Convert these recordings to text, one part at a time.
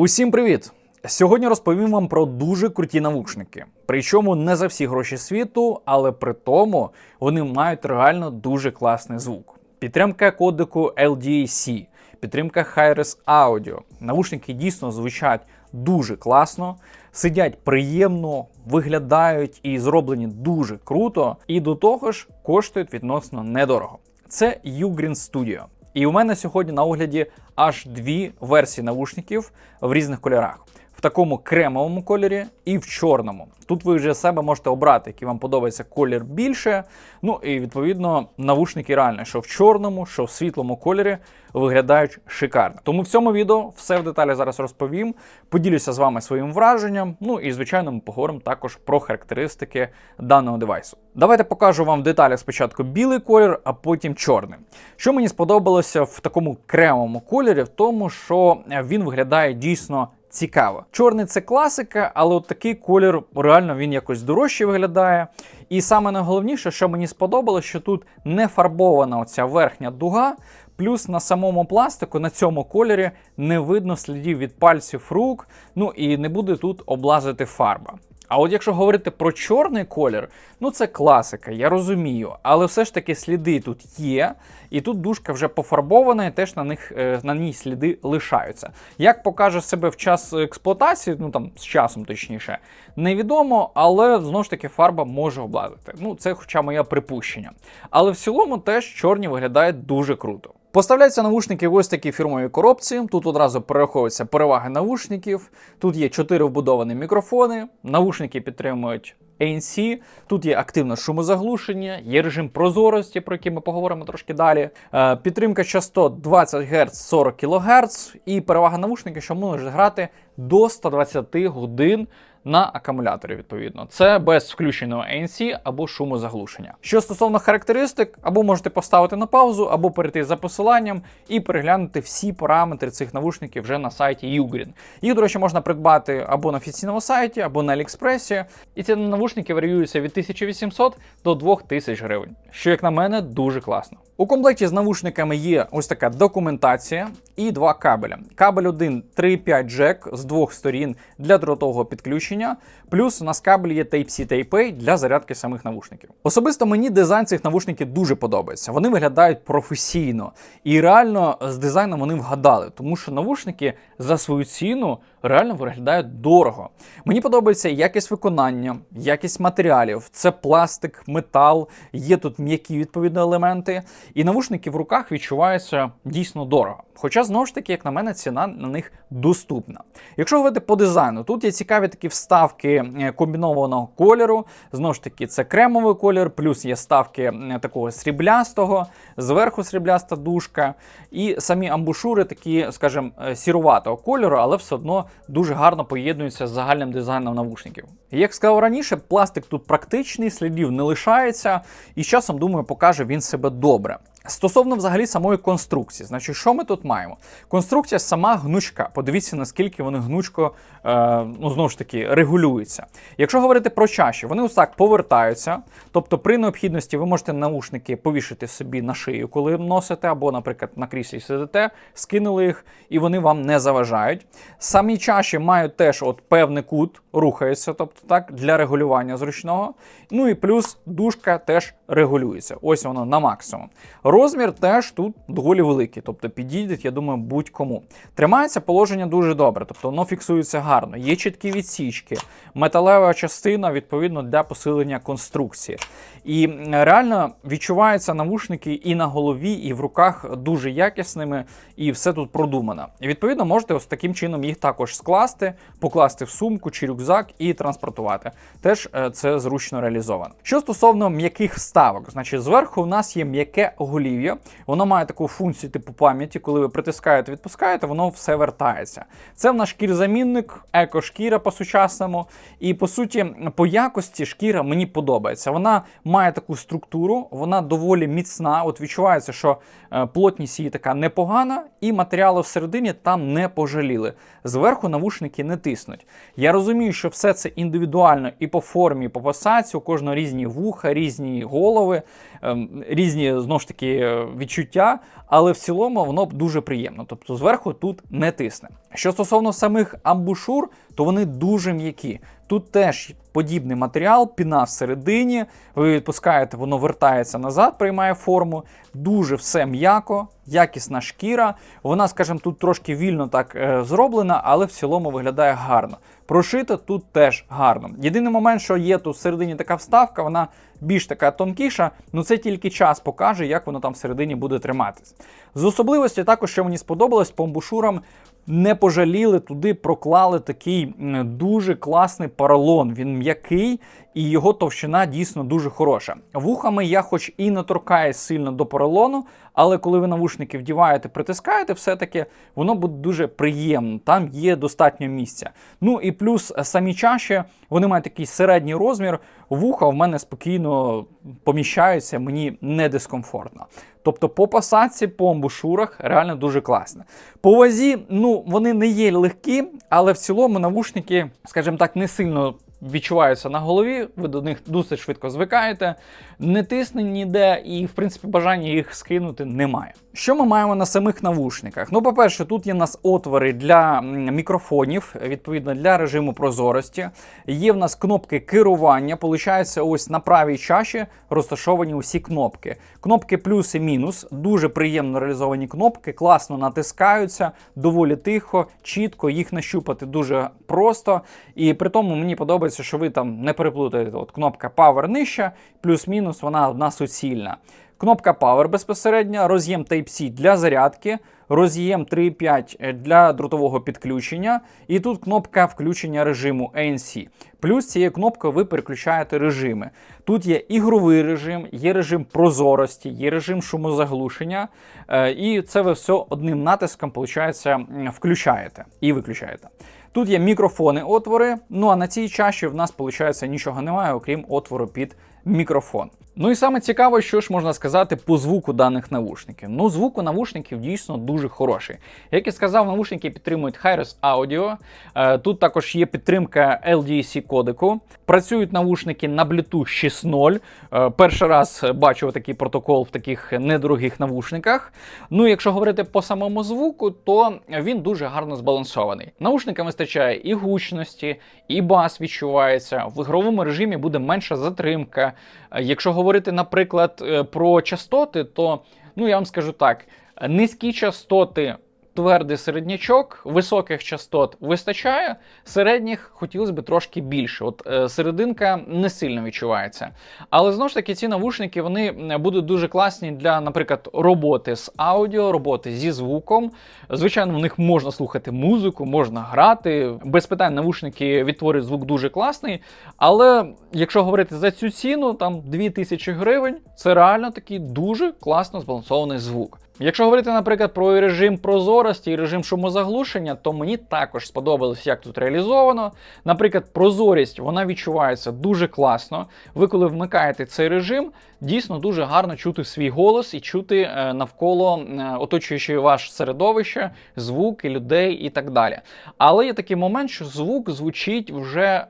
Усім привіт! Сьогодні розповім вам про дуже круті навушники. Причому не за всі гроші світу, але при тому вони мають реально дуже класний звук. Підтримка кодеку LDAC, підтримка Hi-Res Audio. Навушники дійсно звучать дуже класно, сидять приємно, виглядають і зроблені дуже круто, і до того ж коштують відносно недорого. Це Ugreen Studio. І у мене сьогодні на огляді аж дві версії навушників в різних кольорах. В такому кремовому кольорі і в чорному. Тут ви вже себе можете обрати, який вам подобається колір більше. Ну і відповідно навушники реально, що в чорному, що в світлому кольорі виглядають шикарно. Тому в цьому відео все в деталі зараз розповім. Поділюся з вами своїм враженням. Ну і звичайно, ми поговоримо також про характеристики даного девайсу. Давайте покажу вам в деталях спочатку білий колір, а потім чорний. Що мені сподобалося в такому кремовому кольорі, в тому, що він виглядає дійсно. Цікаво. Чорний це класика, але от такий колір реально він якось дорожче виглядає. І саме найголовніше, що мені сподобалося, що тут не фарбована оця верхня дуга, плюс на самому пластику на цьому кольорі не видно слідів від пальців рук, ну і не буде тут облазити фарба. А от якщо говорити про чорний колір, ну це класика, я розумію, але все ж таки сліди тут є, і тут дужка вже пофарбована, і теж на них е, на ній сліди лишаються. Як покаже себе в час експлуатації, ну там з часом точніше, невідомо, але знову ж таки фарба може облазити. Ну, це хоча моє припущення. Але в цілому теж чорні виглядають дуже круто. Поставляються навушники в ось такій фірмовій коробці. Тут одразу перераховуються переваги навушників. Тут є 4 вбудовані мікрофони. Навушники підтримують ANC. Тут є активне шумозаглушення, є режим прозорості, про який ми поговоримо трошки далі. Е, підтримка частот 20 Гц 40 кГц. І перевага навушників, що можуть грати до 120 годин на акумуляторі, відповідно. Це без включеного ANC або шумозаглушення. Що стосовно характеристик, або можете поставити на паузу, або перейти за посиланням і переглянути всі параметри цих навушників вже на сайті Ugreen. Їх, до речі, можна придбати або на офіційному сайті, або на Аліекспресі. І ці навушники варіюються від 1800 до 2000 гривень, що, як на мене, дуже класно. У комплекті з навушниками є ось така документація і два кабеля. Кабель 1 3,5 джек з двох сторін для дротового підключення, плюс у нас кабель є Type-C Type-A для зарядки самих навушників. Особисто мені дизайн цих навушників дуже подобається. Вони виглядають професійно і реально з дизайном вони вгадали, тому що навушники за свою ціну реально виглядають дорого. Мені подобається якість виконання, якість матеріалів. Це пластик, метал, є тут м'які відповідні елементи. І навушники в руках відчуваються дійсно дорого. Хоча, знову ж таки, як на мене, ціна на них доступна. Якщо говорити по дизайну, тут є цікаві такі вставки е, комбінованого кольору. Знову ж таки, це кремовий колір, плюс є ставки е, такого сріблястого, зверху срібляста дужка. І самі амбушури такі, скажімо, е, сіруватого кольору, але все одно дуже гарно поєднується з загальним дизайном навушників. Як сказав раніше, пластик тут практичний, слідів не лишається, і з часом, думаю, покаже він себе добре. Стосовно взагалі самої конструкції, значить, що ми тут маємо? Конструкція сама гнучка. Подивіться, наскільки вони гнучко е, ну, знову ж таки регулюються. Якщо говорити про чаші, вони ось так повертаються. Тобто, при необхідності ви можете наушники повішати собі на шию, коли носите, або, наприклад, на кріслі сидите, скинули їх, і вони вам не заважають. Самі чаші мають теж от певний кут, рухається, тобто так, для регулювання зручного. Ну і плюс дужка теж регулюється. Ось воно на максимум. Розмір теж тут доволі великий, тобто підійде, я думаю, будь-кому. Тримається положення дуже добре, тобто воно фіксується гарно. Є чіткі відсічки, металева частина, відповідно, для посилення конструкції. І реально відчуваються навушники і на голові, і в руках дуже якісними, і все тут продумано. І відповідно можете ось таким чином їх також скласти, покласти в сумку чи рюкзак і транспортувати. Теж е, це зручно реалізовано. Що стосовно м'яких вставок, значить зверху у нас є м'яке оголів'я, воно має таку функцію типу пам'яті, коли ви притискаєте, відпускаєте, воно все вертається. Це в нас шкірзамінник, екошкіра по-сучасному. І по суті, по якості шкіра мені подобається. Вона має таку структуру, вона доволі міцна. От відчувається, що е, плотність її така непогана, і матеріали всередині там не пожаліли. Зверху навушники не тиснуть. Я розумію, що все це індивідуально і по формі, і по посадці, у кожного різні вуха, різні голови, ем, різні знову ж таки е, відчуття, але в цілому воно дуже приємно. Тобто зверху тут не тисне. Що стосовно самих амбушур, то вони дуже м'які. Тут теж подібний матеріал, піна всередині. Ви відпускаєте, воно вертається назад, приймає форму. Дуже все м'яко, якісна шкіра. Вона, скажімо, тут трошки вільно так е, зроблена, але в цілому виглядає гарно. Прошито тут теж гарно. Єдиний момент, що є тут всередині така вставка, вона більш така тонкіша, ну це тільки час покаже, як воно там всередині буде триматись. З особливості також, що мені сподобалось, по амбушурам не пожаліли туди, проклали такий дуже класний поролон. Він м'який і його товщина дійсно дуже хороша. Вухами я, хоч і не торкаюсь сильно до поролону, але коли ви навушники вдіваєте, притискаєте, все-таки воно буде дуже приємно. Там є достатньо місця. Ну і плюс е, самі чаші, вони мають такий середній розмір. Вуха в мене спокійно поміщаються, мені не дискомфортно. Тобто по посадці, по амбушурах реально дуже класно. По вазі, ну вони не є легкі, але в цілому навушники, скажімо так, не сильно відчуваються на голові, ви до них досить швидко звикаєте, не тисне ніде, і, в принципі, бажання їх скинути немає. Що ми маємо на самих навушниках? Ну, по-перше, тут є в нас отвори для мікрофонів, відповідно для режиму прозорості. Є в нас кнопки керування. Получається, ось на правій чаші розташовані усі кнопки. Кнопки плюс і мінус, дуже приємно реалізовані кнопки, класно натискаються, доволі тихо, чітко, їх нащупати дуже просто. І при тому мені подобається, що ви там не переплутаєте. От кнопка Power нижча, плюс-мінус вона одна суцільна. Кнопка Power безпосередньо, роз'єм Type-C для зарядки, роз'єм 3.5 для дротового підключення, і тут кнопка включення режиму ANC. Плюс цією кнопкою ви переключаєте режими. Тут є ігровий режим, є режим прозорості, є режим шумозаглушення, е, і це ви все одним натиском, виходить, включаєте і виключаєте. Тут є мікрофони, отвори. Ну а на цій чаші в нас, виходить, нічого немає, окрім отвору під мікрофон. Ну і саме цікаво, що ж можна сказати по звуку даних навушників. Ну, звук у навушників дійсно дуже хороший. Як я сказав, навушники підтримують Hi-Res Audio. Е, Тут також є підтримка LDAC кодеку. Працюють навушники на Bluetooth 6.0. Е, Перший раз бачу такий протокол в таких недорогих навушниках. Ну, якщо говорити по самому звуку, то він дуже гарно збалансований. Наушникам вистачає і гучності, і бас відчувається. В ігровому режимі буде менша затримка. Е, Якщо говорити, наприклад, е, про частоти, то ну я вам скажу так: низькі частоти. Твердий середнячок, високих частот вистачає, середніх хотілося б трошки більше. От е, серединка не сильно відчувається. Але знову ж таки, ці навушники вони будуть дуже класні для, наприклад, роботи з аудіо, роботи зі звуком. Звичайно, в них можна слухати музику, можна грати. Без питань навушники відтворюють звук дуже класний. Але якщо говорити за цю ціну, там 2000 гривень, це реально такий дуже класно збалансований звук. Якщо говорити, наприклад, про режим прозорості і режим шумозаглушення, то мені також сподобалось, як тут реалізовано. Наприклад, прозорість вона відчувається дуже класно. Ви, коли вмикаєте цей режим, дійсно дуже гарно чути свій голос і чути е, навколо е, оточуючи ваше середовище, звуки людей і так далі. Але є такий момент, що звук звучить вже е,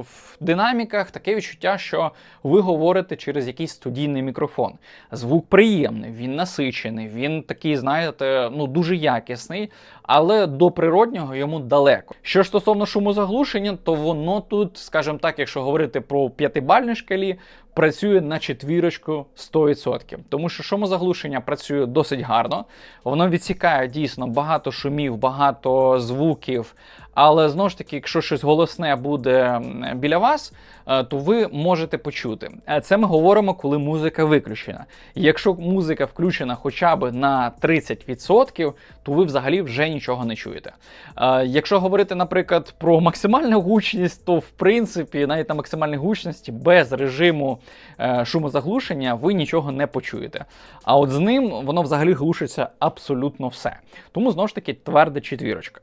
в динаміках, таке відчуття, що ви говорите через якийсь студійний мікрофон. Звук приємний, він насичений, він такий, знаєте, ну дуже якісний, але до природнього йому далеко. Що стосовно шумозаглушення, то воно тут, скажімо так, якщо говорити про п'ятибальні шкалі, працює на четвірочку 100%. Тому що шумозаглушення працює досить гарно, воно відсікає дійсно багато шумів, багато звуків. Але знову ж таки, якщо щось голосне буде біля вас, е, то ви можете почути. Е, Це ми говоримо, коли музика виключена. Якщо музика включена хоча б на 30%, то ви взагалі вже нічого не чуєте. Е, Якщо говорити, наприклад, про максимальну гучність, то в принципі навіть на максимальній гучності без режиму шумозаглушення ви нічого не почуєте. А от з ним воно взагалі глушиться абсолютно все. Тому знову ж таки тверда четвірочка.